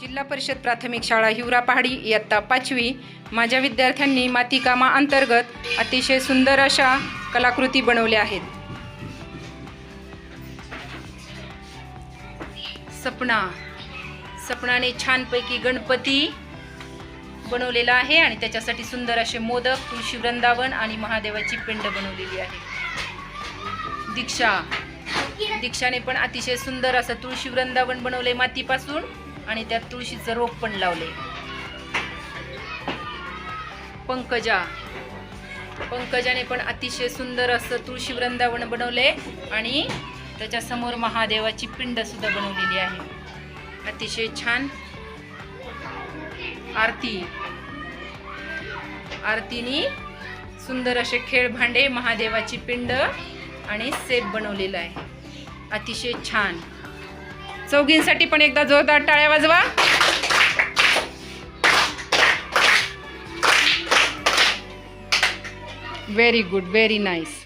जिल्हा परिषद प्राथमिक शाळा हिवरा पहाडी इयत्ता पाचवी. माझ्या विद्यार्थ्यांनी मातीकामा अंतर्गत अतिशय सुंदर अशा कलाकृती बनवल्या आहेत. सपना. सपनाने छानपैकी गणपती बनवलेला आहे आणि त्याच्यासाठी सुंदर असे मोदक तुळशी वृंदावन आणि महादेवाची पिंड बनवलेली आहे. दीक्षा. दीक्षाने पण अतिशय सुंदर असं तुळशी वृंदावन बनवले मातीपासून. आणि त्यात तुळशीचं रोप पण लावले पंकजा. पंकजाने पण अतिशय सुंदर असं तुळशी वृंदावन बनवले आणि त्याच्यासमोर महादेवाची पिंड सुद्धा बनवलेली आहे. अतिशय छान आरती. आरतीनी सुंदर असे खेळ भांडे महादेवाची पिंड आणि सेप बनवलेलं आहे. अतिशय छान. चौघींसाठी पण एकदा जोरदार टाळ्या वाजवा. Very good very nice